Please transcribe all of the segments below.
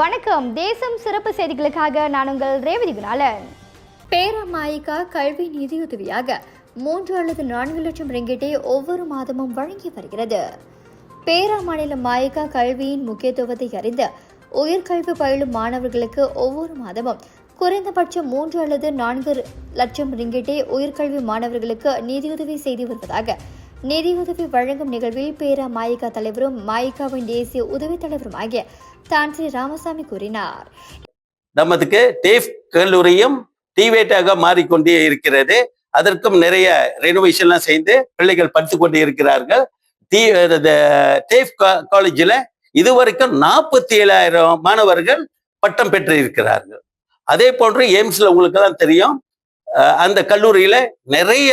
வணக்கம். தேசம் சிறப்பு செய்திகளுக்காக நான் உங்கள் ரேவதி குணாலன். பேரமாயிகா கல்வி நிதியுதவியாக மூன்று அல்லது நான்கு லட்சம் ரிங்கிட்டை ஒவ்வொரு மாதமும் வழங்கி வருகிறது. பேரா மாநில மாயிகா கல்வியின் முக்கியத்துவத்தை அறிந்து உயர்கல்வி பயிலும் மாணவர்களுக்கு ஒவ்வொரு மாதமும் குறைந்தபட்சம் மூன்று அல்லது நான்கு லட்சம் ரிங்கிட்டை உயர்கல்வி மாணவர்களுக்கு நிதியுதவி செய்து வருவதாக நிதியுதவி வழங்கும் நிகழ்வில் பேரா மாயிகா தலைவரும் மாயிகாவின் தேசிய உதவித் தலைவரும் ஆகிய தான்சி ராமசாமி கூறினார். நமதுக்கு டேஃப் கல்லூரியும் டிவேட்டாக மாறிக்கொண்டே இருக்கிறது. அதற்கும் நிறைய ரெனோவேஷன்லாம் செய்து பிள்ளைகள் படித்து கொண்டே இருக்கிறார்கள் டி டேஃப் காலேஜில் இதுவரைக்கும் நாற்பத்தி ஏழாயிரம் மாணவர்கள் பட்டம் பெற்று இருக்கிறார்கள் அதே போன்று எய்ம்ஸ்ல உங்களுக்கு தான் தெரியும் அந்த கல்லூரியில நிறைய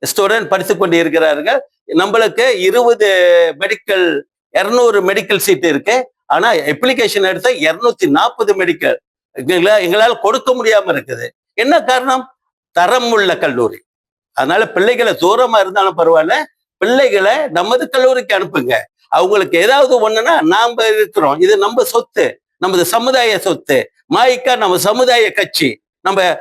ஸ்டூடெண்ட் படித்து கொண்டு இருக்கிறார்கள் நம்மளுக்கு இருபது மெடிக்கல் இரநூறு மெடிக்கல் சீட் இருக்கு. ஆனா அப்ளிகேஷன் எடுத்த இருநூத்தி நாற்பது மெடிக்கல் எங்களால் கொடுக்க முடியாம இருக்குது. என்ன காரணம்? தரம் உள்ள கல்லூரி. அதனால பிள்ளைகளை தூரமா இருந்தாலும் பரவாயில்ல. பிள்ளைகளை நமது கல்லூரிக்கு அனுப்புங்க. அவங்களுக்கு ஏதாவது ஒண்ணுன்னா நாம இருக்கிறோம். இது நம்ம சொத்து. நமது சமுதாய சொத்து. மாய்க்கா நம்ம சமுதாய கட்சி. நம்ம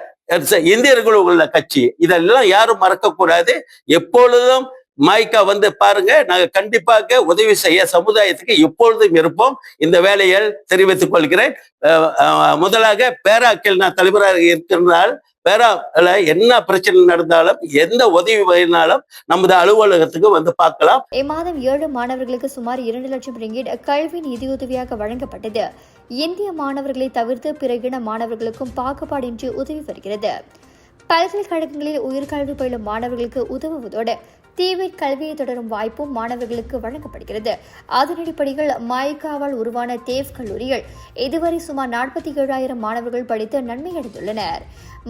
இந்தியர்கள் உள்ள கட்சி. இதெல்லாம் யாரும் மறக்கக்கூடாது. எப்பொழுதும் மாய்க்கா வந்து பாருங்க நாங்க கண்டிப்பாக உதவி செய்ய சமுதாயத்துக்கு எப்பொழுதும் இருப்போம். இந்த வேலையை தெரிவித்துக் கொள்கிறேன். முதலாக பேராக்கில் நான் தலைவராக இருக்கிறதால் வேற என்ன பிரச்சனை நடந்தாலும் எந்த உதவி வேணாலும் நமது அலுவலகத்துக்கு வந்து பார்க்கலாம். இம்மாதம் ஏழு மாணவர்களுக்கு சுமார் இரண்டு லட்சம் ரிங்கிட் கல்வி நிதியுதவியாக வழங்கப்பட்டது. இந்திய மாணவர்களை தவிர்த்து பிற இன மாணவர்களுக்கும் பாகுபாடின்றி உதவி வருகிறது. பல்கலைக்கழகங்களில் உயர்கல்வி பயிலும் மாணவர்களுக்கு உதவுவதோடு தீவிர கல்வியை தொடரும் வாய்ப்பும் மாணவர்களுக்கு வழங்கப்படுகிறது. அதன் அடிப்படையில் மாய்காவால் உருவான தேவ் கல்லூரியில் இதுவரை சுமார் நாற்பத்தி ஏழாயிரம் மாணவர்கள் படித்து நன்மை அடைந்துள்ளனர்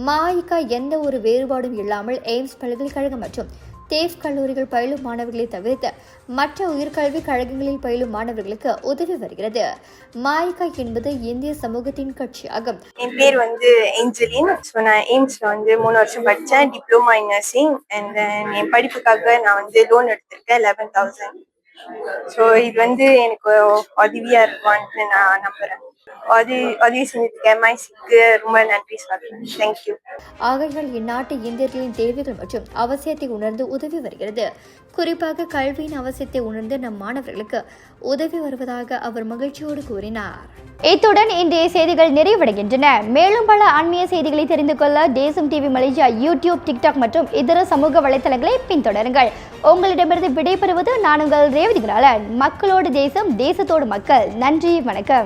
மாயிகா எந்த ஒரு வேறுபாடும் இல்லாமல் எய்ம்ஸ் பல்கலைக்கழகம் மற்றும் தேவ் கல்லூரிகள் பயிலும் மாணவர்களை தவிர்த்து மற்ற உயர்கல்வி கழகங்களில் பயிலும் மாணவர்களுக்கு உதவி வருகிறது. மாயிகா என்பது இந்திய சமூகத்தின் கட்சியாகும். என் பேர் வந்து ஏஞ்சலின். ஸோ நான் எய்ம்ஸில் வந்து மூணு வருஷம் படித்தேன். Diploma in nursing and then என் படிப்புக்காக நான் வந்து லோன் எடுத்திருக்கேன் லெவன் தௌசண்ட் ஸோ இது வந்து எனக்கு உதவியாக இருக்குமான்னு நான் நம்புகிறேன் உதவி ஆகையால் இந்நாட்டு இந்தியர்களின் தேவைகள் மற்றும் அவசியத்தை உணர்ந்து உதவி வருகிறது. குறிப்பாக கல்வியின் அவசியத்தை உணர்ந்து நம் மாணவர்களுக்கு உதவி வருவதாக அவர் மகிழ்ச்சியோடு கூறினார். இத்துடன் இன்றைய செய்திகள் நிறைவடைகின்றன. மேலும் பல ஆன்மீக செய்திகளை தெரிந்து கொள்ள தேசம் டிவி மலேசியா யூடியூப் டிக்டாக் மற்றும் இதர சமூக வலைதளங்களை பின்தொடருங்கள். உங்களிடமிருந்து விடைபெறுவது நான் உங்கள் ரேவதி மக்களோடு தேசம் தேசத்தோடு மக்கள். நன்றி வணக்கம்.